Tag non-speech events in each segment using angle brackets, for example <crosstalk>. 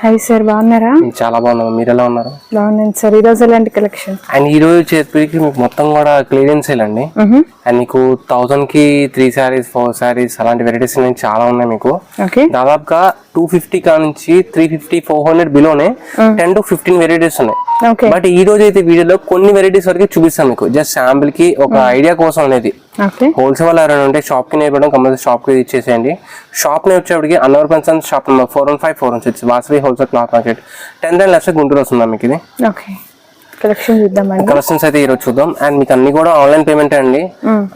Hi sir బాగున్నారా? చాలా బాగున్నాం. మీరు ఎలా ఉన్నారు? బాగున్నాను సార్ ఈరోజు ఎలాంటి కలెక్షన్ అండ్ ఈ రోజు వచ్చేసరికి మీకు మొత్తం కూడా క్లియరెన్స్ అండి అండ్ మీకు థౌసండ్కి త్రీ శారీస్ ఫోర్ శారీస్ అలాంటి వెరైటీస్ అనేవి చాలా ఉన్నాయి మీకు. ఓకే దాదాపుగా టూ ఫిఫ్టీ కా నుంచి త్రీ ఫిఫ్టీ ఫోర్ హండ్రెడ్ బిలోనే టెన్ టు ఫిఫ్టీన్ వెరైటీస్ ఉన్నాయి. ఓకే బట్ ఈ రోజు అయితే వీడియోలో కొన్ని వెరైటీస్ వరకు చూపిస్తాను మీకు. జస్ట్ శాంపిల్కి ఒక ఐడియా కోసం అనేది. హోల్సేల్ వాళ్ళు ఎవరైనా ఉంటే షాప్కి నేర్పడం కంపల్సరీ షాప్కి ఇచ్చేసేయండి. షాప్ వచ్చేప్పటికి అన్నవర్ pension shop number four one five four one six Vasavi wholesale cloth market. Tenth and left Guntur వస్తుందా మీకు ఇది? ఓకే. కలెక్షన్ కలెక్షన్స్ అయితే ఈరోజు చూద్దాం. అండ్ మీకు అన్ని కూడా ఆన్లైన్ పేమెంట్ అండి.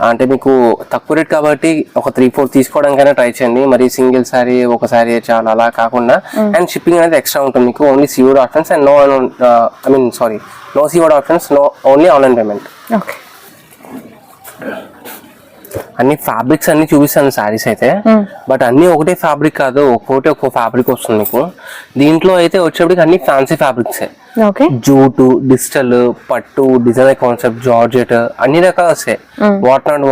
అంటే మీకు తక్కువ రేట్ కాబట్టి ఒక త్రీ ఫోర్ తీసుకోవడానికైనా ట్రై చేయండి. మరి సింగిల్ సారీ ఒక సారీ చాలా అలా కాకుండా. అండ్ షిప్పింగ్ అనేది ఎక్స్ట్రా ఉంటుంది. మీకు only seaward options and no I mean sorry no seaward options no only online payment. Okay. అన్ని ఫ్యాబ్రిక్స్ అన్ని చూపిస్తాను సారీస్ అయితే. బట్ అన్ని ఒకటే ఫ్యాబ్రిక్ కాదు ఒక్కొక్కటి ఒక్కో ఫ్యాబ్రిక్ వస్తుంది మీకు. దీంట్లో అయితే వచ్చేప్పటికి అన్ని ఫ్యాన్సీ ఫ్యాబ్రిక్సే జూటు డిజిటల్ పట్టు డిజైనర్ కాన్సెప్ట్ జార్జెట్ అన్ని రకాలు వస్తాయి. వాట్ నాట్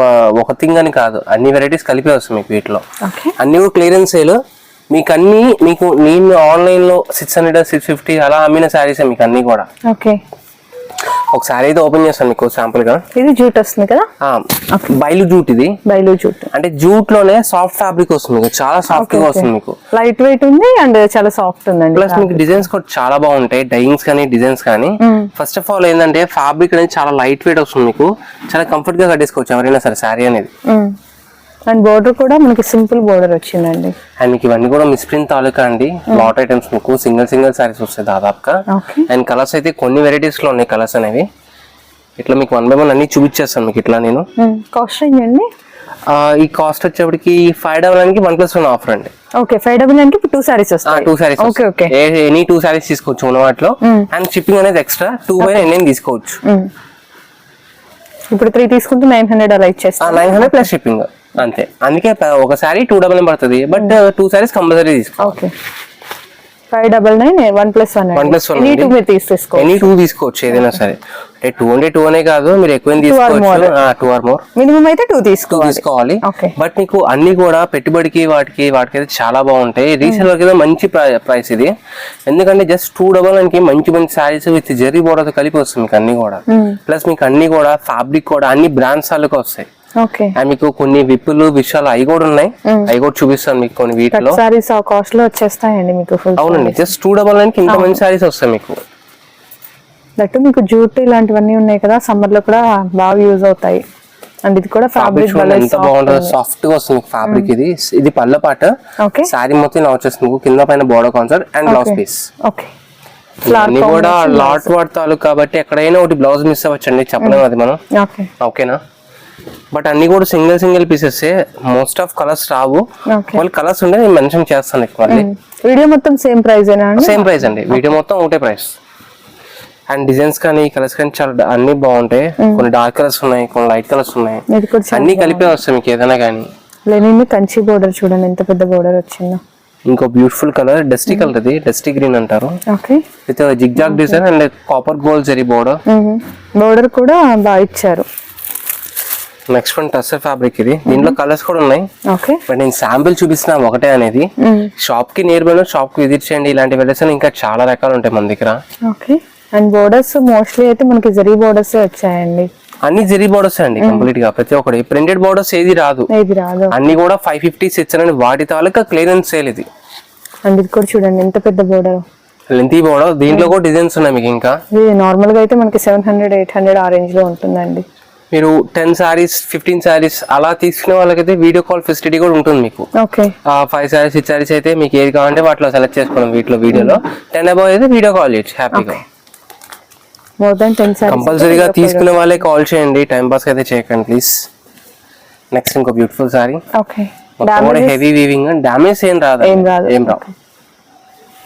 ఒక థింగ్ అని కాదు అన్ని వెరైటీస్ కలిపి వస్తాయి మీకు వీటిలో. అన్ని కూడా క్లియరెన్స్ సేల్ మీకు అన్ని మీకు నేను ఆన్లైన్లో సిక్స్ హండ్రెడ్ సిక్స్ ఫిఫ్టీ అలా అమ్మిన శారీస్ మీకు అన్ని కూడా. ఓకే ఒక శారీ అయితే ఓపెన్ చేస్తాను మీకు శాంపుల్గా. ఇది జూట్ వస్తుంది కదా? బయలు జూట్ ఇది. బయలు జూట్ అంటే జూట్లోనే సాఫ్ట్ ఫ్యాబ్రిక్ వస్తుంది మీకు చాలా సాఫ్ట్గా వస్తుంది మీకు. లైట్ వెయిట్ ఉంది అండ్ చాలా సాఫ్ట్ ఉందండి ప్లస్ మీకు డిజైన్స్ కూడా చాలా బాగుంటాయి డైయింగ్స్ కానీ డిజైన్స్ కానీ. ఫస్ట్ ఆఫ్ ఆల్ ఏంటంటే ఫ్యాబ్రిక్ అనేది చాలా లైట్ వెయిట్ వస్తుంది మీకు. చాలా కంఫర్ట్గా కట్టేసుకోవచ్చు ఎవరైనా సరే శారీ అనేది. అండ్ బోర్డర్ కూడా మనకి సింపుల్ బోర్డర్ వచ్చిందండి. అండ్ మీకు ఇవన్నీ కూడా మిస్ప్రింట్ తాలూకా అండి. లాట్ ఐటమ్స్ మీకు సింగిల్ సింగిల్ శారీస్ వస్తాయి దాదాపుగా. అండ్ కలర్స్ అయితే కొన్ని varieties లో ఉన్నాయి కలర్స్ అనేవి. ఇట్లా మీకు వన్ బై వన్ అన్ని చూపించేస్తాను మీకు ఇట్లా నేను. కాస్ట్ రేంజ్ అండి? ఈ కాస్ట్ వచ్చేప్పటికి ఫైవ్ డబల్కి వన్ ప్లస్ వన్ ఆఫర్ అండి. ఓకే ఫైవ్ డబుల్ అంటే టూ సారీస్ వస్తాయి. Two saris okay okay any two saris తీసుకోవచ్చు ఉన్న వాటిలో. అండ్ షిప్పింగ్ అనేది ఎక్స్ట్రా టూ బై ఎన్ని తీసుకోవచ్చు. ఇప్పుడు త్రీ తీసుకుంటే నైన్ హండ్రెడ్ అలా ఇచ్చేస్తాం. నైన్ హండ్రెడ్ ప్లస్ షిప్పింగ్ అంతే. అందుకే ఒక శారీ టూ డబల్ పడుతుంది బట్ టూ శారీస్ కంపల్సరీ తీసుకో. Okay five double nine one plus one one plus one any two మీరు తీసేసుకో ఎనీ టూ తీసుకోవచ్చు ఏదైనా సరే. అంటే టూ అంటే టూ అనే కాదు మీరు ఎక్కువ తీసుకోవచ్చు? టూ ఆర్ మోర్ మినిమం అయితే టూ తీసుకోవాలి. తీసుకోవాలి. బట్ మీకు అన్ని కూడా పెట్టుబడికి వాటికి వాటికి చాలా బాగుంటాయి. రీసేల్ వరకు మంచి ప్రైస్ ఇది. ఎందుకంటే జస్ట్ టూ డబల్ అనికి మంచి మంచి శారీస్ విత్ జరీ బోర్డర్ కలిపి వస్తుంది మీకు అన్ని కూడా. ప్లస్ మీకు అన్ని కూడా ఫ్యాబ్రిక్ కూడా అన్ని బ్రాండ్స్ వాళ్ళకి వస్తాయి. మీకు కొన్ని విప్పులు విషయాలు అవి కూడా ఉన్నాయి. అవి కూడా చూపిస్తాను మీకు కొన్ని వీటిలో. సారీస్ ఆ కాస్ట్లో వచ్చేస్తాయండి మీకు అవునండి జస్ట్ టూ డబల్ నైన్కి ఇంత మంచి శారీస్ వస్తాయి మీకు. దట్టు మీకు జూట్ ఇలాంటివన్నీ ఉన్నాయి కదా సమ్మర్లో కూడా బాగా యూజ్ అవుతాయి. అండ్ ఇది కూడా ఫ్యాబ్రిక్ ఎంత బాగుంటుందో సాఫ్ట్గా వస్తుంది ఫ్యాబ్రిక్ ఇది. ఇది పళ్ళ పాట. ఓకే. శారీ మొత్తం ఇలా వచ్చేస్తుంది మీకు. కింద పైన border concept and blouse piece okay. అన్ని కూడా లాట్ వాడతారు కాబట్టి ఎక్కడైనా ఒకటి బ్లౌజ్ మిస్ అవ్వచ్చండి. చెప్పలేము అది మనం. ఓకే. ఓకేనా? బట్ అన్ని కూడా single single pieces most of colours రావు. వాళ్ళు కలర్స్ నేను మెన్షన్ చేస్తాను మళ్ళీ. వీడియో మొత్తం సేమ్ ప్రైస్ సేమ్ ప్రైస్ అండి. వీడియో మొత్తం ఒకటే ప్రైస్ అండ్ డిజైన్స్ కానీ కలర్స్ కానీ చాలా అన్ని బాగుంటాయి. కొన్ని డార్క్ కలర్స్ ఉన్నాయి కొన్ని లైట్ కలర్స్ ఉన్నాయి. అన్ని కలిపే వస్తాయి మీకు ఏదైనా కానీ. లెనిన్ కంచి బోర్డర్ చూడండి ఎంత పెద్ద బోర్డర్ వచ్చిందో. ఇంకో బ్యూటిఫుల్ కలర్ డస్టీ కలర్ ఇది డస్టీ గ్రీన్ అంటారు. With zigzag design and copper gold zari border border కూడా బాగా ఇచ్చారు. నెక్స్ట్ వన్ టస్సర్ ఫ్యాబ్రిక్ ఇది. దీంట్లో కలర్స్ కూడా ఉన్నాయి. ఓకే. బట్ నేను శాంపిల్ చూపిస్తున్నా ఒకటే అనేది. షాప్కి నియర్ బై షాప్కి విజిట్ చేయండి. ఇలాంటి వెరైటీస్ ఇంకా చాలా రకాలు ఉంటాయి మన దగ్గర. ఓకే. అండ్ బోర్డర్స్ మోస్ట్లీ అయితే మనకి జరీ బోర్డర్స్ వచ్చాయండి. అన్ని జరీ బోర్డర్స్ అండి కంప్లీట్గా. ప్రతి ఒక్కటి. ప్రింటెడ్ బోర్డర్స్ ఏది రాదు. అన్ని కూడా ఫైవ్ ఫిఫ్టీ సిక్స్ హండ్రెడ్ వాటి తాలూకా క్లియరెన్స్ సేల్ ఇది. అండ్ ఇది కూడా చూడండి ఎంత పెద్ద బోర్డర్ లెంతీ బోర్డర్ దీంట్లో కూడా డిజైన్స్ ఉన్నాయి మీకు ఇంకా. నార్మల్గా అయితే మనకి సెవెన్ హండ్రెడ్ ఎయిట్ హండ్రెడ్ ఆ రేంజ్లో ఉంటుందండి. మీరు టెన్ శారీస్ ఫిఫ్టీన్ శారీస్ అలా తీసుకునే వాళ్ళకైతే వీడియో కాల్ ఫెసిలిటీ కూడా ఉంటుంది మీకు. Okay five saris six saris అయితే మీకు ఏది కావాలంటే వాటిలో సెలెక్ట్ చేసుకోవడం వీటిలో వీడియోలో. టెన్ అబౌవ్ అయితే వీడియో కాల్ చేయొచ్చు హ్యాపీగా మోర్ దాన్ టెన్ సారీస్ కంపల్సరీగా తీసుకునే వాళ్ళే కాల్ చేయండి టైం పాస్ అయితే చేయకండి ప్లీజ్ నెక్స్ట్ ఇంకో beautiful sari okay heavy weaving damage ఏం రాదు ఏం రాదు. ఏం రావు.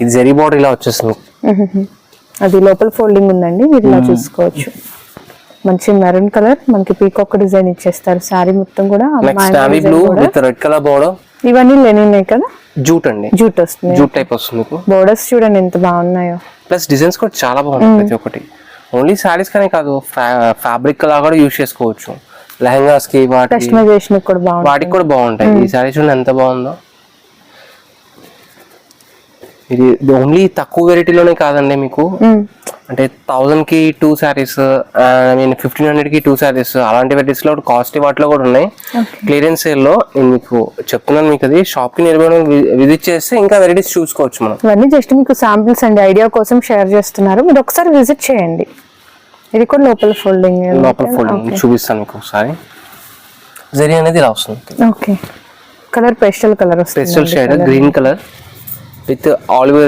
ఇది జరీ బార్డర్ ఇలా వచ్చేస్తుంది. <laughs> అది లోపల ఫోల్డింగ్ ఉందండి మీరు ఇలా చూసుకోవచ్చు. మంచి మెరూన్ కలర్ మనకి పీకాక్ డిజైన్ ఇచ్చేస్తారు. శారీ మొత్తం కూడా blue with red colour border ఇవన్నీ లెనిన్ కదా? జూట్ అండి. జూట్ వస్తుంది. జూట్ టైప్ వస్తుంది మీకు. బోర్డర్స్ చూడండి ఎంత బాగున్నాయో. ప్లస్ డిజైన్స్ కూడా చాలా బాగుంటాయి ప్రతి ఒక్కటి. ఓన్లీ శారీస్ కానీ కాదు ఫ్యాబ్రిక్ లా కూడా యూజ్ చేసుకోవచ్చు. లెహంగాస్కి వాటి కస్టమైజేషన్ కూడా బాగుంది వాటికి కూడా బాగుంటాయి. ఈ శారీ చూడండి ఎంత బాగుందో. ఇది ఓన్లీ తక్కువ వెరైటీలోనే కాదండి మీకు. అంటే థౌజండ్కి two saris I mean fifteen హండ్రెడ్కి టూ శారీస్ అలాంటి వెరైటీస్లో కాస్ట్ వాటిలో కూడా ఉన్నాయి. క్లియరెన్స్ సేల్లో నేను మీకు చెప్తున్నాను మీకు అది. షాప్కి నిలబడి విజిట్ చేస్తే ఇంకా వెరైటీస్ చూసుకోవచ్చు మనం. ఇవన్నీ జస్ట్ మీకు శాంపిల్స్ అండి. ఐడియా కోసం షేర్ చేస్తున్నారు. మీరు ఒకసారి విజిట్ చేయండి. ఇది కూడా లోపల ఫోల్డింగ్ లోపల ఫోల్డింగ్ చూపిస్తాను మీకు ఒకసారి. జరీ అనేది ఇలా వస్తుంది. ఓకే కలర్ పేస్టల్ కలర్ వస్తుంది. Special shade green colour with olive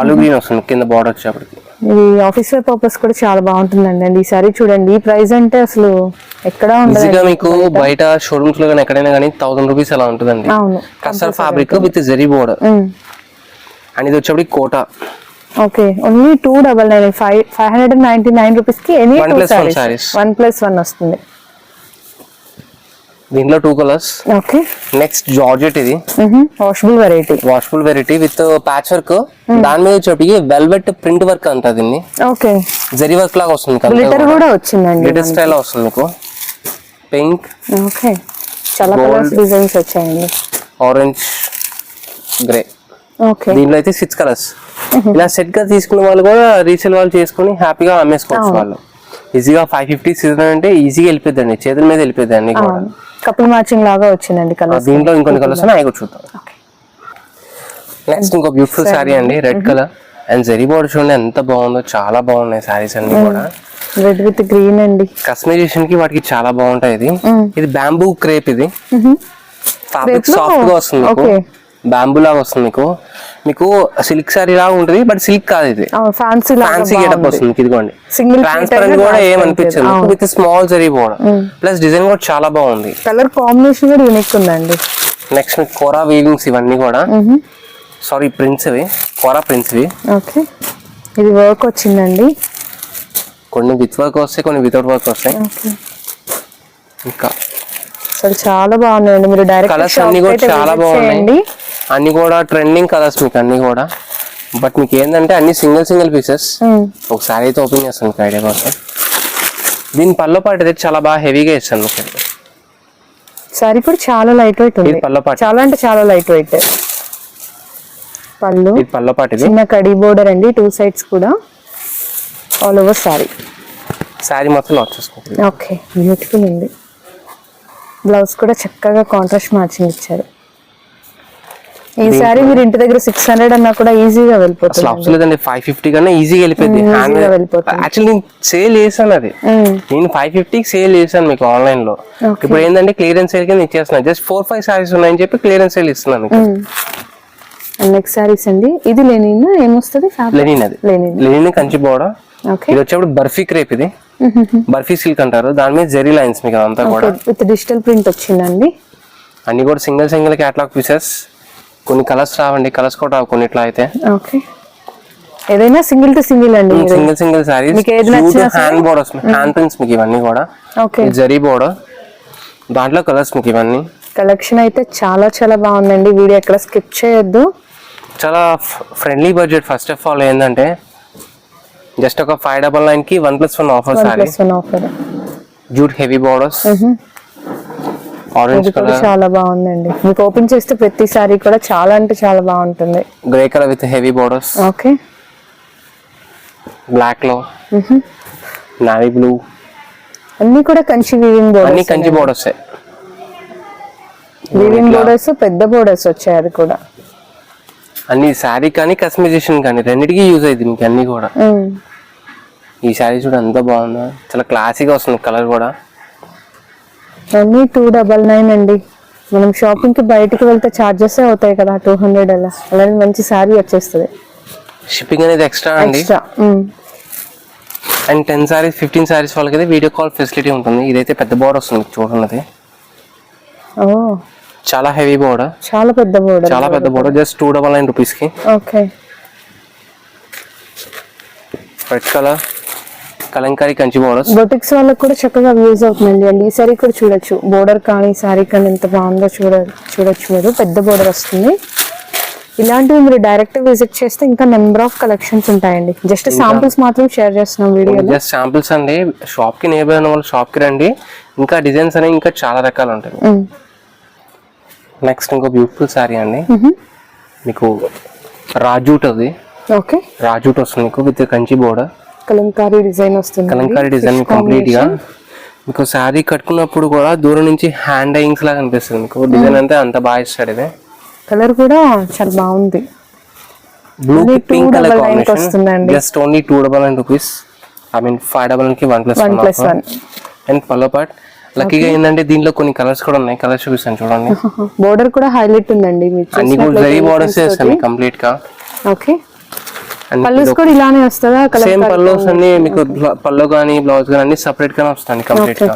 olive green వస్తుంది కింద బార్డర్ వచ్చేప్పటికి. ఇది ఆఫీస్ వేర్ పర్పస్ కూడా చాలా బాగుంటుందండి. అండి ఈ సారీ చూడండి. ఈ ప్రైస్ అంటే అసలు ఎక్కడా ఉండదు మీకు బయట షోరూమ్స్లో కానీ ఎక్కడైనా కానీ థౌసండ్ రూపీస్ అలా ఉంటుందండి. అవును. కస్టర్ fabric with zari border and ఇది వచ్చేప్పటికి Kota. Okay. Only two double nine five five hundred and ninety nine రూపీస్కి any two saris. One plus one వస్తుంది. దీంట్లో two colours okay. Next georgette ఇది. Washable variety washable variety with patch work దాని మీద వచ్చేప్పటికి velvet print work అంటారు దీన్ని. Okay. Zari work లాగా వస్తుంది గ్లిటర్ కూడా వచ్చిందండి గ్లిటర్ స్టైల్ వస్తుంది మీకు. Pink okay. చాలా కలర్స్ డిజైన్స్ వచ్చాయండి. Orange grey okay. దీంట్లో అయితే సిక్స్ కలర్స్ ఇలా సెట్గా తీసుకున్న వాళ్ళు కూడా రీసేల్ వాళ్ళు చేసుకుని హ్యాపీగా అమ్మేసుకోవచ్చు వాళ్ళు. ఈజీగా ఫైవ్ ఫిఫ్టీ సీజన్ అంటే ఈజీగా వెళ్ళిపోద్దండి. చేతుల మీద వెళ్ళిపోద్ది అన్ని కూడా కపుల్ మ్యాచింగ్ లాగా వచ్చిందండి ఆ, కలర్స్ దీంట్లో ఇంకొన్ని కలర్స్ ఉన్నాయి. చూద్దాం. నెక్స్ట్ ఇంకో బ్యూటిఫుల్ శారీ అండి red colour and zari border చూడండి ఎంత బాగుందో చాలా బాగున్నాయి శారీస్ అన్ని కూడా. రెడ్ విత్ గ్రీన్ అండి. కస్టమైజేషన్కి వాటికి చాలా బాగుంటాయి ఇది. ఇది బ్యాంబూ క్రేప్ ఇది. ఫ్యాబ్రిక్ సాఫ్ట్గా వస్తుంది. బ్యాంబూ లాగా వస్తుంది మీకు. మీకు సిల్క్ సారీ లాగా ఉంటుంది బట్ సిల్క్ కాదు ఇది. ఫ్యాన్సీ ఫ్యాన్సీ గెటప్ వస్తుంది ఇదిగోండి. ట్రాన్స్పరెంట్ కూడా అయినా ఏం transparent. అనిపించదు. అవును. With small zari border plus design కూడా చాలా బాగుంది. కలర్ కాంబినేషన్ కూడా యూనిక్ ఉందండి. నెక్స్ట్ మీకు కోరా వీవింగ్స్ ఇవన్నీ కూడా. సారీ ప్రింట్స్ ఇవి. కోరా ప్రింట్స్ ఇవి. ఓకే ఇది వర్క్ వచ్చిందండి. కొన్ని విత్ వర్క్ వస్తాయి కొన్ని వితౌట్ వర్క్ వస్తాయి. ఇంకా. అసలు చాలా బాగున్నాయండి. మీరు డైరెక్ట్ కలర్స్ అన్ని కూడా చాలా బాగున్నాయి. అన్ని కూడా ట్రెండింగ్ కలర్స్ మీకు అన్ని కూడా. బట్ మీకు ఏంటంటే అన్ని సింగిల్ సింగిల్ పీసెస్ ఒకసారి అయితే ఓపెన్ చేస్తాను ఐడియా కోసం. దీని పల్లో పాటు అయితే చాలా బాగా హెవీగా ఇస్తాను మీకు సారీ కూడా చాలా లైట్ వెయిట్ ఉంది. ఇది పల్లో పాటు. చాలా అంటే చాలా లైట్ వెయిట్ పళ్ళు. ఇది పల్లో పాటు చిన్న కడి బోర్డర్ అండి టూ సైడ్స్ కూడా. ఆల్ ఓవర్ సారీ శారీ మొత్తం లాక్ చేసుకోండి ఓకే బ్యూటిఫుల్ ఉంది. బ్లౌజ్ కూడా చక్కగా కాంట్రాస్ట్ మ్యాచింగ్ ఇచ్చారు. ఈ సారీ మీరు ఇంటి దగ్గర సిక్స్ హండ్రెడ్ అన్నా కూడా ఈజీగా అసలు వెళ్ళిపోతుంది. అవసరం లేదండి ఫైవ్ ఫిఫ్టీ కన్నా ఈజీగా వెళ్ళిపోయింది. Mm. యాక్చువల్లీ నేను సేల్ చేశాను అది. నేను ఫైవ్ ఫిఫ్టీకి సేల్ చేశాను మీకు ఆన్లైన్లో. ఇప్పుడు ఏంటంటే క్లియరెన్స్ సేల్ కింద ఇచ్చేస్తున్నాను జస్ట్ ఫోర్ ఫైవ్ సారీస్ ఉన్నాయని చెప్పి క్లియరెన్స్ సేల్ ఇస్తున్నాను నెక్స్ట్ సారీస్ అండి. ఇది లెనిన్ ఏమొస్తుంది? లెనిన్ అది. లెనిన్. లెనిన్ కంచి ఓకే ఇది వచ్చేప్పుడు బర్ఫీ క్రేప్ ఇది. బర్ఫీ సిల్క్ అంటారు. దాని మీద జెరీ లైన్స్ మీకు అదంతా కూడా. విత్ డిజిటల్ ప్రింట్ వచ్చిందండి. అన్ని కూడా సింగిల్ సింగిల్ క్యాటలాగ్ పీసెస్ కొన్ని కలర్స్ రావండి కలర్స్ కూడా రావు కొన్నిట్లో అయితే. ఓకే. ఏదైనా సింగిల్ టు సింగిల్ అండి. సింగిల్ సింగిల్ సారీస్ మీకు ఏది నచ్చినా? హ్యాండ్ బోర్డర్స్ హ్యాండ్ ప్రింట్స్ మీకు ఇవన్నీ కూడా. ఓకే. జరీ బోర్డర్. దాంట్లో కలర్స్ మీకు ఇవన్నీ. కలెక్షన్ అయితే చాలా చాలా బాగుందండి. వీడియో ఎక్కడ స్కిప్ చేయొద్దు. చాలా friendly budget. First of all ఏంటంటే జస్ట్ ఒక ఫైవ్ డబల్ నైన్కి one plus one offer sari. Jute heavy borders. Orange colour చాలా బాగుందండి. మీకు ఓపెన్ చేస్తే ప్రతి సారీ కూడా చాలా అంటే చాలా బాగుంటుంది. Grey colour with heavy borders okay బ్లాక్లో. నావీ బ్లూ అన్ని కూడా కంచి వీవింగ్ అన్ని borders Kanchi borders weaving borders పెద్ద బోర్డర్స్ వచ్చాయి అది కూడా. అన్ని శారీ కానీ కస్టమైజేషన్ కానీ రెండింటికి యూజ్ అయింది మీకు అన్ని కూడా. ఉమ్. ఈ శారీ చూడ ఎంత బాగుందో. చాలా క్లాసీగా వస్తుంది కలర్ కూడా. అన్ని టూ డబల్ నైన్ అండి. మనం షాపింగ్కి బయటికి వెళ్తే చార్జెస్ అవుతాయి కదా టూ హండ్రెడ్ అలా. అలానే మంచి సారీ వచ్చేస్తుంది. షిప్పింగ్ అనేది ఎక్స్ట్రా అండి? Extra and ten saris fifteen saris వాళ్ళకి అయితే వీడియో కాల్ ఫెసిలిటీ ఉంటుంది. ఇదైతే పెద్ద బోర్డర్ వస్తుంది చూడండి. ఓ. చాలా హెవీ బోర్డర్ చాలా పెద్ద బోర్డర్ చాలా పెద్ద border just two double nine రూపీస్కి. Okay red colour Kalamkari Kanchi borders boutiques వాళ్ళకి కూడా చక్కగా యూజ్ అవుతుందండి. అండి ఈ సారీ కూడా చూడొచ్చు. బోర్డర్ కానీ సారీ కానీ ఎంత బాగుందో చూడ చూడొచ్చు మీరు. పెద్ద బోర్డర్ వస్తుంది. ఇలాంటివి మీరు డైరెక్ట్ విజిట్ చేస్తే ఇంకా నెంబర్ ఆఫ్ కలెక్షన్స్ ఉంటాయండి. జస్ట్ సాంపుల్స్ మాత్రం షేర్ చేస్తున్నాం వీడియోలో జస్ట్ శాంపిల్స్ అండి. షాప్కి నియర్ అయిన వాళ్ళు షాప్కి రండి. ఇంకా డిజైన్స్ అనేవి ఇంకా చాలా రకాలు ఉంటాయి. నెక్స్ట్ ఇంకో బ్యూటిఫుల్ శారీ అండి. మీకు రాజూట్ అది. ఓకే. రాజూట్ వస్తుంది మీకు with Kanchi border Kalamkari design వస్తుంది. కలంకారీ డిజైన్ కంప్లీట్గా మీకు శారీ కట్టుకున్నప్పుడు కూడా దూరం నుంచి హ్యాండ్ ఐయింగ్స్ లాగా అనిపిస్తుంది మీకు. డిజైన్ అంతా అంత బాగా ఇస్తాడు ఇది. కలర్ కూడా చాలా బాగుంది. Blue pink colour combination. Just only two double nine rupees I mean five double నైన్కి one plus one plus one and pallu part లక్కీగా ఏంటంటే దీంట్లో కొన్ని కలర్స్ కూడా ఉన్నాయి. కలర్స్ చూపిస్తాను చూడండి. <laughs> బోర్డర్ కూడా హైలైట్ ఉందండి అన్ని కూడా జరీ బోర్డర్స్ వేస్తాను. కంప్లీట్గా ఓకే పల్లూస్ కూడా ఇలానే వస్తుందా సేమ్ పల్లోస్ అన్ని మీకు పల్లో కానీ బ్లౌజ్ కానీ అన్ని సపరేట్ గానే వస్తాయి కంప్లీట్గా.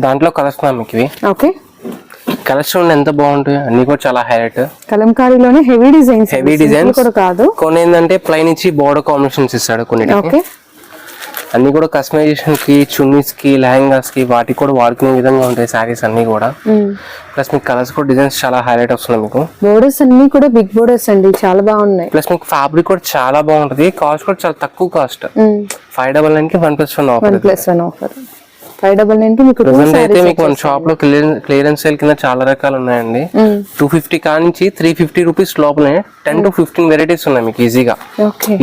దాంట్లో కలర్స్ మీకు ఇవి ఓకే. కలర్స్ చూడండి ఎంత బాగుంటాయి అన్ని కూడా చాలా హైలైట్ కలంకారీలోనే హెవీ డిజైన్స్ Heavy designs. కూడా కాదు. కొన్ని ఏంటంటే ప్లైన్ ఇచ్చి బోర్డర్ కాంబినేషన్స్ ఇస్తాడు ఓకే. అన్ని కూడా కస్టమైజేషన్కి చున్నీస్కి లెహంగాస్కి వాటికి కూడా వాడుకునే విధంగా ఉంటాయి శారీస్ అన్ని కూడా. ప్లస్ మీకు కలర్స్ కూడా డిజైన్స్ చాలా హైలైట్ వస్తున్నాయి మీకు. బోర్డర్స్ అన్ని కూడా బిగ్ బోర్డర్స్ అండి చాలా బాగున్నాయి. ప్లస్ మీకు ఫ్యాబ్రిక్ కూడా చాలా బాగుంటది. కాస్ట్ కూడా చాలా తక్కువ కాస్ట్ ఫైవ్ డబల్ నైన్కి one plus one offer plus one offer five double నైన్కి మీకు అయితే మీకు మన షాప్లో క్లియరెన్స్ సేల్ కింద చాలా రకాలు ఉన్నాయండి. టూ ఫిఫ్టీ కా నుంచి త్రీ ఫిఫ్టీ రూపీస్ లోపలే టెన్ టు ఫిఫ్టీన్ వెరైటీస్ ఉన్నాయి మీకు ఈజీగా.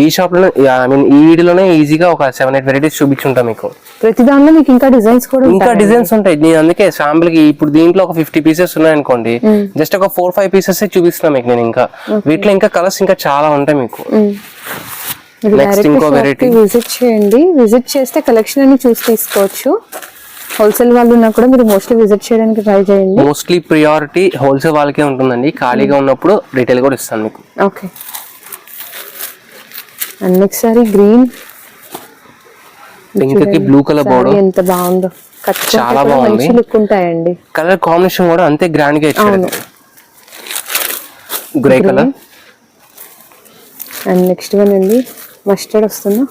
ఈ షాప్లో ఐ మీన్ ఈ వీడియోలోనే ఈజీగా ఒక సెవెన్ ఎయిట్ వెరైటీస్ చూపించుంటాం మీకు. ప్రతి దానిలో మీకు ఇంకా డిజైన్స్ కూడా ఇంకా డిజైన్స్ ఉంటాయి. నేను అందుకే శాంపుల్కి ఇప్పుడు దీంట్లో ఒక ఫిఫ్టీ పీసెస్ ఉన్నాయి అనుకోండి జస్ట్ ఒక ఫోర్ ఫైవ్ పీసెస్ చూపిస్తున్నా మీకు నేను ఇంకా. వీటిలో ఇంకా కలర్స్ ఇంకా చాలా ఉంటాయి మీకు. డైరెక్ట్ ఇంకో. కి విజిట్ చేయండి. విజిట్ చేస్తే కలెక్షన్ అన్ని చూసి తీసుకోవచ్చు. హోల్సేల్ వాళ్ళు ఉన్నా కూడా మీరు మోస్ట్లీ విజిట్ చేయడానికి ట్రై చేయండి. మోస్ట్లీ ప్రియారిటీ హోల్సేల్ వాళ్ళకే ఉంటుందండి. ఖాళీగా ఉన్నప్పుడు రిటైల్ కూడా ఇస్తాను మీకు. Okay and next sari green పింక్కి బ్లూ కలర్ బోర్డర్ ఎంత బాగుందో. చాలా బాగుంది. లుక్ ఉంటాయండి. కలర్ కాంబినేషన్ కూడా అంతే గ్రాండ్గా ఇచ్చాడు. Grey colour and next one అండి. మస్టర్డ్ వస్తుందా?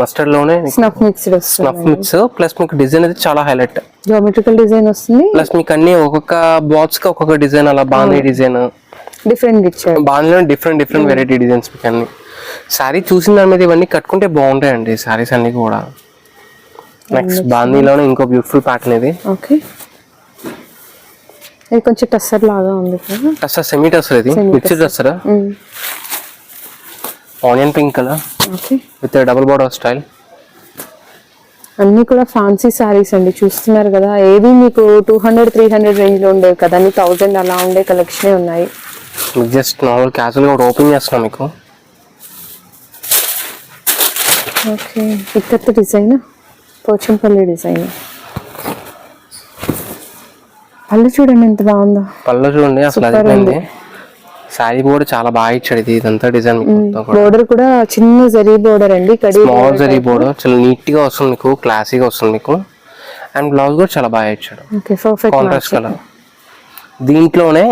మస్టర్డ్లోనే స్నఫ్ మిక్స్డ్ వస్తుంది? స్నఫ్ మిక్స్ ప్లస్ మీకు డిజైన్ అయితే చాలా హైలైట్ జామెట్రికల్ డిజైన్ వస్తుంది. ప్లస్ మీకు అన్ని ఒక్కొక్క బాక్స్కి ఒక్కొక్క డిజైన్ అలా బాగుంది డిజైన్ డిఫరెంట్ ఇచ్చాడు బాగుంది డిఫరెంట్ డిఫరెంట్ వెరైటీ డిజైన్స్ మీకు అన్ని. శారీ చూసిన దాని మీద ఇవన్నీ కట్టుకుంటే బాగుంటాయండి శారీస్ అన్ని కూడా. నెక్స్ట్ బాందీలోనే ఇంకో బ్యూటిఫుల్ ప్యాటర్న్ ఇది. ఓకే ఇది కొంచెం టస్సర్ లాగా ఉంది అసలు సెమీ టసర్ ఇది. Mixed tussar onion pink colour okay. With double border style. అన్ని కూడా ఫ్యాన్సీ శారీస్ అండి. చూస్తున్నారు కదా ఏవి మీకు టూ హండ్రెడ్ త్రీ హండ్రెడ్ రేంజ్లో ఉండేవి కదా అన్ని థౌజండ్ అలా ఉండే కలెక్షనే ఉన్నాయి. జస్ట్ నార్మల్ క్యాజువల్గా ఒకటి ఓపెన్ చేస్తున్నాం మీకు. Okay. Ikat design Pochampally design పళ్ళు చూడండి ఎంత బాగుందో. పళ్ళు చూడండి అసలు అదిపోయింది శారీ కూడా చాలా బాగా ఇచ్చాడు ఇది. ఇదంతా డిజైన్ బోర్డర్ కూడా చిన్న జరీ బోర్డర్ అండి స్మాల్ జరీ బోర్డర్ చాలా నీట్గా వస్తుంది మీకు క్లాసీగా వస్తుంది మీకు. అండ్ బ్లౌజ్ కూడా చాలా బాగా ఇచ్చాడు. కాంట్రాస్ట్ కలర్ దీంట్లోనే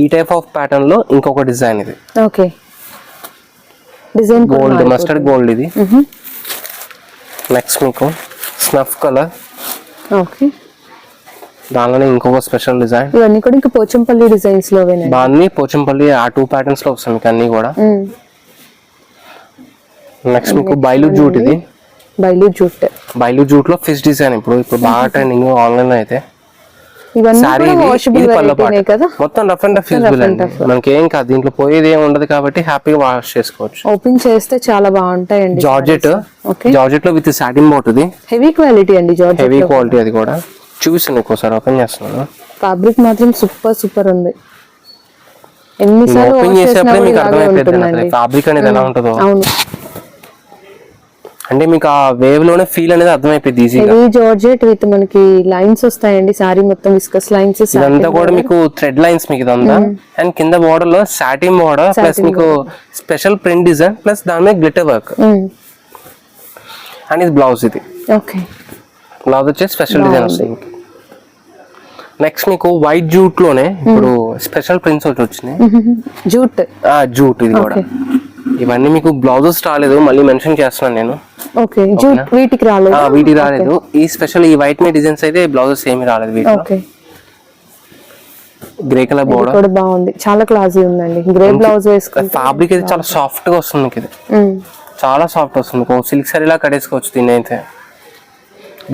ఈ టైప్ ఆఫ్ ప్యాటర్న్లో ఇంకొక డిజైన్ ఇది. Okay. Design gold mustard gold ఇది. నెక్స్ట్ మీకు స్నఫ్ కలర్ ఓకే. దానిలోనే ఇంకొక స్పెషల్ డిజైన్ ఇవన్నీ కూడా ఇంకా పోచంపల్లి డిజైన్స్ లోవేనండి. బాగుంది పోచంపల్లి ఆ టూ ప్యాటర్న్స్లో వస్తాయి మీకు అన్ని కూడా. నెక్స్ట్ మీకు బైలు జూట్ ఇది. బయలు జూట్. బైలు జూట్లో ఫిష్ డిజైన్ ఇప్పుడు ఇప్పుడు బాగా ట్రెండింగ్ ఆన్లైన్లో అయితే. మొత్తం రఫ్ అండ్ టఫ్ యూజ్బుల్ అండి మనకి ఏం కాదు దీంట్లో పోయేది ఏం ఉండదు కాబట్టి హ్యాపీగా వాష్ చేసుకోవచ్చు. ఓపెన్ చేస్తే చాలా బాగుంటాయండి జార్జెట్ ఓకే జార్జెట్లో విత్ సాటిన్ బాగుంటుంది హెవీ క్వాలిటీ అండి జార్జెట్ హెవీ క్వాలిటీ అది కూడా. చూపిస్తాను ఒకసారి ఓపెన్ చేస్తున్నాను ఫ్యాబ్రిక్ మాత్రం సూపర్ సూపర్ ఉంది. ఎన్నిసార్లు ఓపెన్ కూడా మీకు అర్థమైపోతుంది ఫ్యాబ్రిక్ అనేది ఎలా ఉంటుందో. అవును. అంటే మీకు ఆ వేవ్లోనే ఫీల్ అనేది అర్థమైపోయింది ఈజీగా హెవీ జార్జెట్ విత్ మనకి లైన్స్ వస్తాయండి సారీ మొత్తం విస్కస్ లైన్స్ ఇదంతా కూడా మీకు థ్రెడ్ లైన్స్ మీకు ఇదంతా. అండ్ కింద బోర్డర్లో సాటిన్ బోర్డర్ ప్లస్ మీకు స్పెషల్ ప్రింట్ డిజైన్ ప్లస్ దాని మీద గ్లిటర్ వర్క్ అండ్ ఇది బ్లౌజ్ ఇది. ఓకే బ్లౌజ్ వచ్చేసి స్పెషల్ డిజైన్ వస్తుంది. నెక్స్ట్ మీకు వైట్ జూట్లోనే ఇప్పుడు స్పెషల్ ప్రింట్స్ వచ్చి వచ్చినాయి. <laughs> జూట్ జూట్ ఇది కూడా. ఇవన్నీ మీకు బ్లౌజెస్ రాలేదు మళ్ళీ మెన్షన్ చేస్తున్నాను నేను. ఓకే జూట్ వీటికి రాలేదు. ఆ, వీటి రాలేదు. ఈ స్పెషల్ ఈ వైట్ మీద డిజైన్స్ అయితే బ్లౌజెస్ ఏమి రాలేదు వీటిలో. ఓకే గ్రే కలర్ బోర్డర్ కూడా బాగుంది. చాలా క్లాసీ ఉందండి. గ్రే బ్లౌజ్ వేసుకుంటే ఫ్యాబ్రిక్ అయితే చాలా సాఫ్ట్గా వస్తుంది మీకు ఇది. మ్మ్. చాలా సాఫ్ట్ వస్తుంది. సిల్క్ సారీలా కడేసుకోవచ్చు దీన్ని అయితే.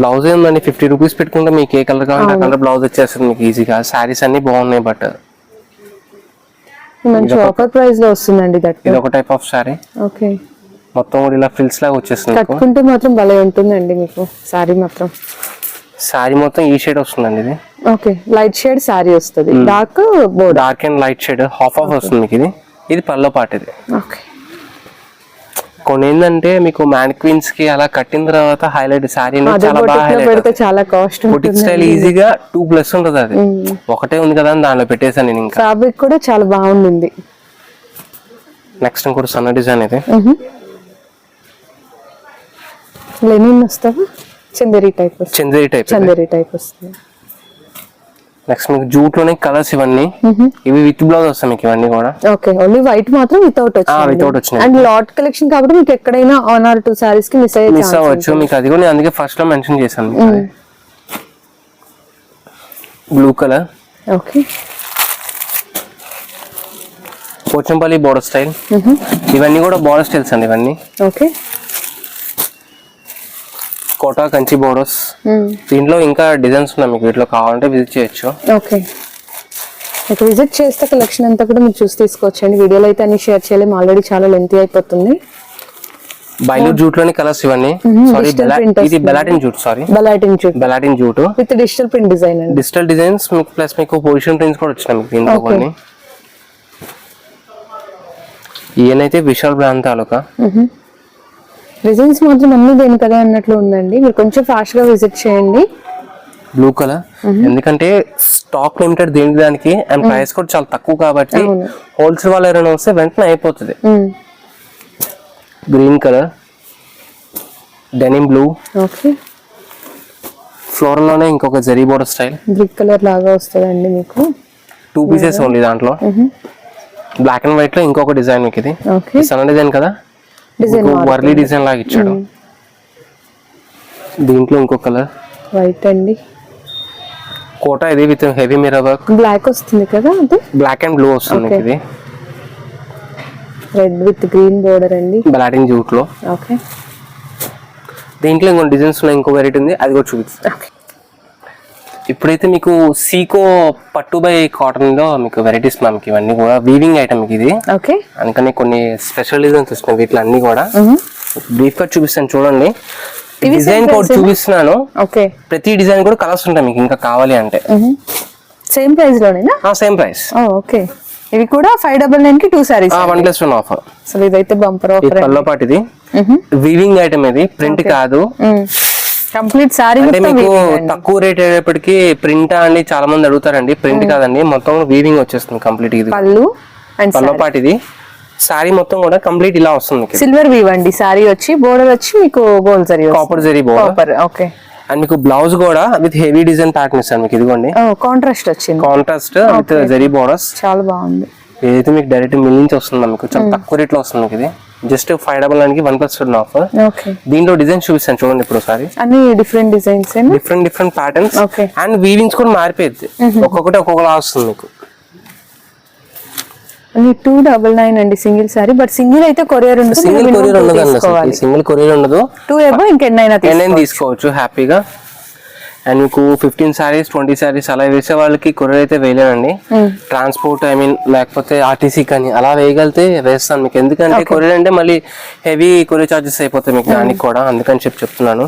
బ్లౌజ్ ఏందండి? ఫిఫ్టీ రూపీస్ పెట్టుకుంటే మీకు ఏ కలర్ కావాలంటే ఆ కలర్ బ్లౌజ్ వచ్చేస్తుంది మీకు ఈజీగా. శారీస్ అన్ని బాగున్నాయి బట్ మంచి ఆఫర్ ప్రైస్లో వస్తుందండి దట్ ఇది ఒక టైప్ ఆఫ్ సారీ ఓకే మొత్తం కూడా ఇలా ఫ్రిల్స్ లాగా వచ్చేస్తుంది మీకు. కట్టుకుంటే మాత్రం భలే ఉంటుందండి మీకు సారీ మాత్రం. సారీ మొత్తం ఈ షేడ్ వస్తుందండి ఇది. ఓకే లైట్ షేడ్ సారీ వస్తుంది. Dark dark and light shade half of వస్తుంది మీకు ఇది. ఇది పల్లో పాట ఇది ఓకే కొన్ని ఏంటంటే మీకు మ్యాన్క్వీన్స్కి అలా కట్టిన తర్వాత హైలైట్ సారీ చాలా బాగా హైలైట్ చాలా కాస్ట్ బుటిక్ స్టైల్ ఈజీగా టూ ప్లస్ ఉంటుంది అది. ఒకటే ఉంది కదా దానిలో పెట్టేసాను నేను ఇంకా. ఫ్యాబ్రిక్ కూడా చాలా బాగుండింది. నెక్స్ట్ ఇంకోటి సన్న డిజైన్ ఇది. లెనిన్ వస్తావా? Chanderi type Chanderi type Chanderi type వస్తుంది. నెక్స్ట్ మీకు జూట్లోనే కలర్స్ ఇవన్నీ. ఇవి విత్ బ్లౌజ్ వస్తాయి మీకు ఇవన్నీ కూడా. ఓకే ఓన్లీ వైట్ మాత్రం వితౌట్ వచ్చింది without వచ్చినాయి. అండ్ లాట్ కలెక్షన్ కాబట్టి మీకు ఎక్కడైనా వన్ ఆర్ టూ సారీస్కి మిస్ అయ్యే మిస్ అవ్వచ్చు మీకు అది కూడా నేను అందుకే ఫస్ట్లో మెన్షన్ చేశాను blue colour okay Pochampally border style ఇవన్నీ కూడా బోర్డర్ స్టైల్స్ అండి ఇవన్నీ. ఓకే కోటా కంచి బోర్డర్స్ దీంట్లో ఇంకా డిజైన్స్ ఉన్నాయి మీకు. వీటిలో కావాలంటే విజిట్ చేయొచ్చు. ఓకే. మీకు విజిట్ చేస్తే కలెక్షన్ అంతా కూడా మీరు చూసి తీసుకోవచ్చండి. వీడియోలో అయితే అన్ని షేర్ చేయలేము. ఆల్రెడీ చాలా లెంతీ అయిపోతుంది. బయలు జూట్లోని కలర్స్ ఇవన్నీ. సారీ ఇది. బెలాటిన్ జూట్ సారీ బలాటిన్ చూడ్ బెలాటిన్ jute. With digital print design digital designs మీకు ప్లస్ మీకు పొజిషన్ ప్రింట్స్ కూడా వచ్చినాయి మీకు దీంట్లో. కొన్ని. ఈయనైతే విశాల్ బ్రాండ్ తాలూకా. డిజైన్స్ మాత్రం అన్ని దేని కదా అన్నట్లు ఉందండి. మీరు కొంచెం ఫాస్ట్గా విజిట్ చేయండి. బ్లూ కలర్ ఎందుకంటే స్టాక్ లిమిటెడ్ దేని దానికి అండ్ ప్రైస్ కూడా చాలా తక్కువ కాబట్టి. హోల్సేల్ వాళ్ళు ఎవరైనా వస్తే వెంటనే అయిపోతుంది. Green colour denim blue okay ఫ్లోరల్లోనే ఇంకొక zari border style brick colour లాగా వస్తుందండి మీకు. టూ పీసెస్ ఓన్లీ దాంట్లో. బ్లాక్ అండ్ వైట్లో ఇంకొక డిజైన్ మీకు ఇది. సన్న డిజైన్ కదా డిజైన్ వర్లీ డిజైన్ లాగా ఇచ్చాడు. దీంట్లో ఇంకో కలర్ వైట్ అండి. కోట ఇది with heavy mirror work black వస్తుంది కదా అది? బ్లాక్ అండ్ బ్లూ వస్తుంది ఇది. రెడ్ విత్ గ్రీన్ బోర్డర్ అండి. బ్లాటింగ్ జూట్లో. ఓకే దీంట్లో ఇంకో డిజైన్స్లో ఇంకో వెరైటీ ఉంది. అది కూడా చూపిస్తాను ఓకే ఇప్పుడైతే మీకు సీకో పట్టు బై కాటన్లో మీకు వెరైటీస్ మనకి ఇవన్నీ కూడా వీవింగ్ ఐటమ్ ఇది. ఓకే. అందుకని కొన్ని స్పెషల్ డిజైన్స్ వస్తున్నాయి వీటిలో అన్ని కూడా. బ్రీఫ్గా చూపిస్తాను చూడండి. Design code? చూపిస్తున్నాను. ఓకే. ప్రతి డిజైన్ కూడా కలర్స్ ఉంటాయి మీకు ఇంకా కావాలి అంటే. Same price లోనేనా? Same price okay. ఇవి కూడా ఫైవ్ డబల్ నైన్కి two saris one plus one offer అసలు ఇదైతే బంపర్ ఆఫర్ పల్లో పాటు ఇది వీవింగ్ ఐటమ్ ఇది. ప్రింట్ కాదు. కంప్లీట్ సారీ అంటే మీకు. తక్కువ రేట్ అయ్యేప్పటికి ప్రింట్ అని చాలా మంది అడుగుతారండి. ప్రింట్ కాదండి. మొత్తం వీవింగ్ వచ్చేస్తుంది కంప్లీట్ ఇది. పళ్ళు అండ్ పల్లో పాటు ఇది సారీ మొత్తం కూడా కంప్లీట్ ఇలా వస్తుంది సిల్వర్ వీవ్ అండి. సారీ వచ్చి బోర్డర్ వచ్చి మీకు gold zari copper zari border okay and మీకు బ్లౌజ్ కూడా విత్ హెవీ డిజైన్ ప్యాటర్న్ ఇస్తాను మీకు ఇదిగోండి. కాంట్రాస్ట్ వచ్చింది. కాంట్రాస్ట్ విత్ జరీ బోర్డర్స్ చాలా బాగుంది. ఏదైతే మీకు డైరెక్ట్ మిల్ నుంచి వస్తుందా మీకు చాలా తక్కువ రేట్లో వస్తుంది మీకు ఇది. జస్ట్ ఫైవ్ డబల్ నైన్కి వన్ ప్లస్ వన్ ఆఫర్. దీంట్లో డిజైన్ చూపిస్తాను చూడండి ఇప్పుడు ఒకసారి. అన్ని different designs different different patterns. And weavings కూడా మారిపోయింది ఒక్కొక్కటి ఒక్కొక్కలా వస్తుంది మీకు. టూ డబల్ నైన్ అండి సింగిల్ సారీ. బట్ సింగిల్ అయితే కొరియర్ ఉంటుంది సింగిల్ కొరియర్ ఉండదు సింగిల్ కొరియర్ ఉండదు. టూ ఏమో ఇంకెన్నైనా తీసుకోవచ్చు హ్యాపీగా. అండ్ మీకు ఫిఫ్టీన్ సారీస్ ట్వంటీ సారీస్ అలా వేసే వాళ్ళకి కొరియర్ అయితే వేయలేనండి ట్రాన్స్పోర్ట్ ఐ మీన్ లేకపోతే ఆర్టీసీ కానీ అలా వేయగలితే వేస్తాను మీకు. ఎందుకంటే కొరియర్ అంటే మళ్ళీ హెవీ కొరియర్ చార్జెస్ అయిపోతాయి మీకు దానికి కూడా. అందుకని చెప్పి చెప్తున్నాను.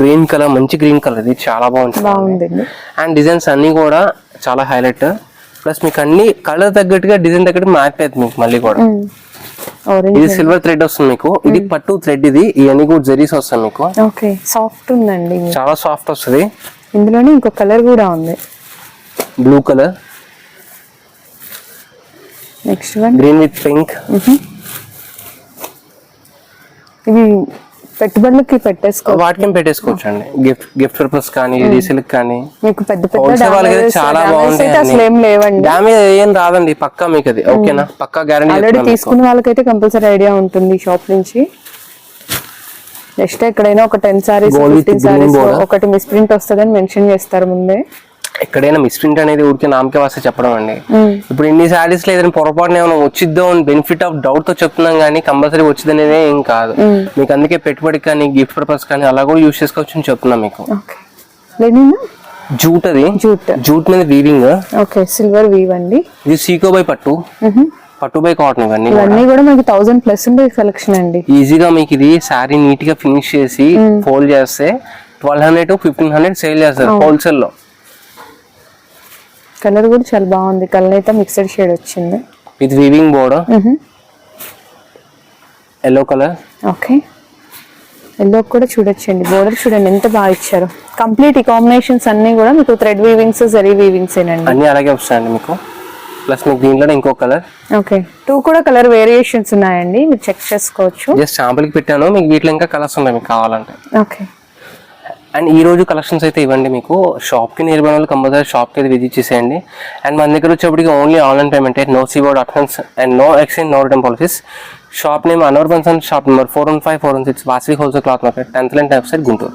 గ్రీన్ కలర్ మంచి గ్రీన్ కలర్ ఇది. చాలా బాగుంటుంది. అండ్ డిజైన్స్ అన్ని కూడా చాలా హైలైట్ ప్లస్ మీకు అన్ని కలర్ తగ్గట్టుగా డిజైన్ తగ్గట్టు మ్యాచ్ మీకు మళ్ళీ కూడా. ఇది సిల్వర్ థ్రెడ్ వస్తుంది మీకు. ఇది పట్టు థ్రెడ్ ఇది. ఇవన్నీ కూడా జరీస్ వస్తాయి మీకు. ఓకే సాఫ్ట్ ఉందండి చాలా సాఫ్ట్ వస్తుంది. ఇందులోనే ఇంకో కలర్ కూడా ఉంది. Blue colour next one green with pink ఇవి పెట్టుబడులకి పెట్టేసుకో వాటికి పెట్టేసుకోవచ్చు అండి గిఫ్ట్ గిఫ్ట్ పర్పస్ కానీ రీసేల్ కానీ. మీకు పెద్ద పెద్ద వాళ్ళకి చాలా అయితే అసలు ఏం బాగుంటాయి లేవండి. డామేజ్ ఏం రాదండి పక్కా మీకు అది. ఓకేనా? పక్కా ఆల్రెడీ గ్యారంటీ తీసుకున్న వాళ్ళకైతే కంపల్సరీ ఐడియా ఉంటుంది షాప్ నుంచి. నెక్స్ట్ ఎక్కడైనా ఒక టెన్ సారీస్ ఫిఫ్టీన్ సారీస్. ఒకటి మిస్ప్రింట్ వస్తుందని మెన్షన్ చేస్తారు ముందే. ఎక్కడైనా మిస్ప్రింట్ అనేది ఊరికే నామకే వస్తే చెప్పడం అండి. ఇప్పుడు ఇన్ని శారీస్లో ఏదైనా పొరపాటున ఏమైనా వచ్చిద్దో అని బెనిఫిట్ ఆఫ్ డౌట్తో చెప్తున్నాం కానీ కంపల్సరీ వచ్చింది అనేది ఏం కాదు. మీకు అందుకే పెట్టుబడి కానీ గిఫ్ట్ పర్పస్ కానీ అలా కూడా యూస్ చేసుకోవచ్చు అని చెప్తున్నాం మీకు. జూట్ అది. జూట్. జూట్ మీద వీవింగ్ ఓకే సిల్వర్ వీవ్ అండి. ఇది సీకో బై పట్టు. పట్టు బై కాటన్ ఇవన్నీ ఇవన్నీ కూడా మనకి థౌసండ్ ప్లస్ ఉండే కలెక్షన్ అండి. ఈజీగా మీకు ఇది శారీ నీట్గా ఫినిష్ చేసి ఫోల్డ్ చేస్తే twelve hundred to fifteen hundred sale చేస్తారు హోల్సేల్లో. కలర్ కూడా చాలా బాగుంది. కలర్ అయితే మిక్స్డ్ షేడ్ వచ్చింది. With weaving border yellow colour okay. Yellow కూడా చూడొచ్చండి. బోర్డర్ చూడండి ఎంత బాగా ఇచ్చారు. కంప్లీట్ ఈ కాంబినేషన్స్ అన్ని కూడా మీకు థ్రెడ్ వీవింగ్స్ జరీ వీవింగ్స్ ఏనండి. అన్ని అలాగే వస్తాయండి మీకు. ప్లస్ మీకు దీంట్లో ఇంకో కలర్ ఓకే. టూ కూడా కలర్ వేరియేషన్స్ ఉన్నాయండి. మీరు చెక్ చేసుకోవచ్చు. జస్ట్ శాంపుల్కి పెట్టాను. మీకు వీటిలో ఇంకా కలర్స్ ఉన్నాయి మీకు కావాలంటే. ఓకే. అండ్ ఈ రోజు కలెక్షన్స్ అయితే ఇవ్వండి మీకు. షాప్కి నియర్ వాళ్ళు కంపల్సరీ షాప్కి అయితే విజిట్ చేసేయండి. అండ్ మన దగ్గర వచ్చేప్పటికి only online payment no COD and no exchange no return policies shop name Anwar Bunsen shop number four one five four one six Vasavi wholesale cloth market tenth line website Guntur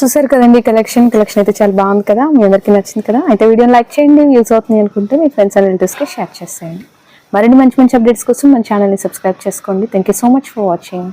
చూసారు కదండి collection collection అయితే చాలా బాగుంది కదా? మీ అందరికీ నచ్చింది కదా? అయితే వీడియోని లైక్ చేయండి. యూస్ అవుతుంది అనుకుంటే మీ ఫ్రెండ్స్ అండ్ రిలేటివ్స్కి షేర్ చేసేయండి. మరిన్ని మంచి మంచి అప్డేట్స్ కోసం మన ఛానల్ని సబ్స్క్రైబ్ చేసుకోండి. Thank you so much for watching